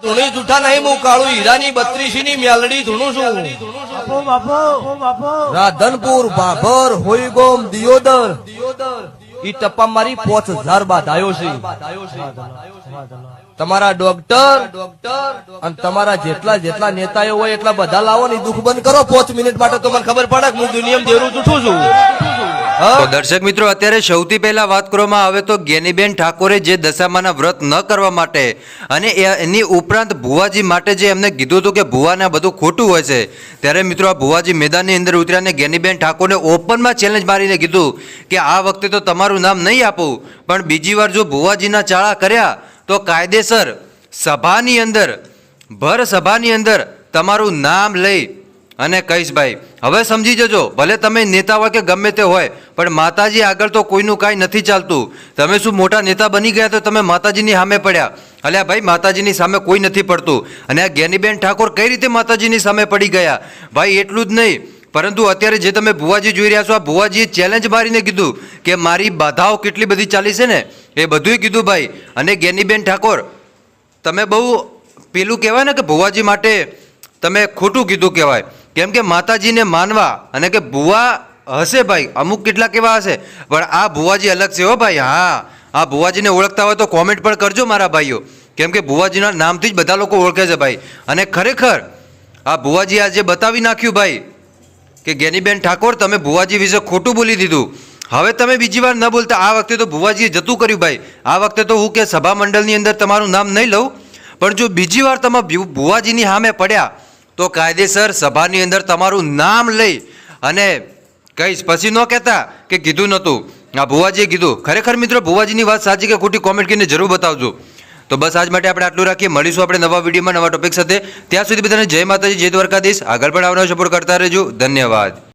ધૂણી જૂઠા નહીં હું કાળું હીરાની બત્રીસી ની મેલડી ધૂણું છું. બાપો બાપો. બાપો રાધનપુર ભાભર હોઈગોમ દિયોદર. ઈ ટપ્પા મારી પોચ હજાર બાધાયો છે. તમારા ડોક્ટર અને તમારા જેટલા જેટલા નેતાઓ હોય એટલા બધા લાવો ને દુઃખ બંધ કરો. પોચ મિનિટ માટે તો મને ખબર પડે કે હું દુનિયામાં દેરું જૂઠું છું? તો દર્શક મિત્રો, અત્યારે સૌથી પહેલા વાત કરવામાં આવે તો ગેનીબેન ઠાકોરે જે દશામાના વ્રત ન કરવા માટે અને એની ઉપરાંત ભુવાજી માટે જે એમને કીધું હતું કે ભુવાને બધું ખોટું હોય છે, ત્યારે મિત્રો આ ભુવાજી મેદાનની અંદર ઉતર્યા અને ગેનીબેન ઠાકોરને ઓપનમાં ચેલેન્જ મારીને કીધું કે આ વખતે તો તમારું નામ નહીં આપું, પણ બીજી વાર જો ભુવાજીના ચાળા કર્યા, તો કાયદેસર સભાની અંદર, ભર સભાની અંદર તમારું નામ લઈ અને કહીશ, ભાઈ, હવે સમજી જજો, ભલે તમે નેતા હોય કે ગમે તે હોય, પણ માતાજી આગળ તો કોઈનું કાંઈ નથી ચાલતું. તમે શું મોટા નેતા બની ગયા તો તમે માતાજીની સામે પડ્યા? અલ્યા ભાઈ, માતાજીની સામે કોઈ નથી પડતું. અને આ જ્ઞાનીબેન ઠાકોર કઈ રીતે માતાજીની સામે પડી ગયા? ભાઈ, એટલું જ નહીં. પરંતુ અત્યારે જે તમે ભુવાજી જોઈ રહ્યા છો, આ ભુવાજીએ ચેલેન્જ મારીને કીધું કે મારી બાધાઓ કેટલી બધી ચાલી છે ને? એ બધુંય કીધું ભાઈ. અને જ્ઞાનીબેન ઠાકોર, તમે બહુ પેલું કહેવાય ને કે ભુવાજી માટે તમે ખોટું કીધું કહેવાય. કેમ કે માતાજીને માનવા અને કે ભુવા હશે ભાઈ, અમુક કેટલાક એવા હશે, પણ આ ભુવાજી અલગ છે હો ભાઈ, હા. આ ભુવાજીને ઓળખતા હોય તો કોમેન્ટ પણ કરજો મારા ભાઈઓ. કેમ કે ભુવાજીના નામથી જ બધા લોકો ઓળખે છે ભાઈ. અને ખરેખર, આ ભુવાજી આજે બતાવી નાખ્યું ભાઈ કે ગેનીબેન ઠાકોર, તમે ભુવાજી વિશે ખોટું બોલી દીધું. હવે તમે બીજી વાર ન બોલતા, આ વખતે તો ભુવાજીએ જતું કર્યું ભાઈ. આ વખતે તો હું કે સભા મંડળની અંદર તમારું નામ નહીં લઉં. પણ જો બીજી વાર તમે ભુવાજીની સામે પડ્યા તો કાયદેસર સભાની અંદર તમારું નામ લઈ અને કહીશ પછી ન કહેતા કે કીધું નહોતું. આ ભુવાજીએ કીધું, ખરેખર મિત્રો, ભુવાજીની વાત સાચી કે ખોટી કોમેન્ટ કરીને જરૂર બતાવજો. તો બસ આજ માટે આપણે આટલું રાખીએ. મળીશું આપણે નવા વિડીયોમાં નવા ટોપિક સાથે. ત્યાં સુધી બધાને જય માતાજી, જય દ્વારકાધીશ. આગળ પણ આવનાર સપોર્ટ કરતા રહેજો. ધન્યવાદ.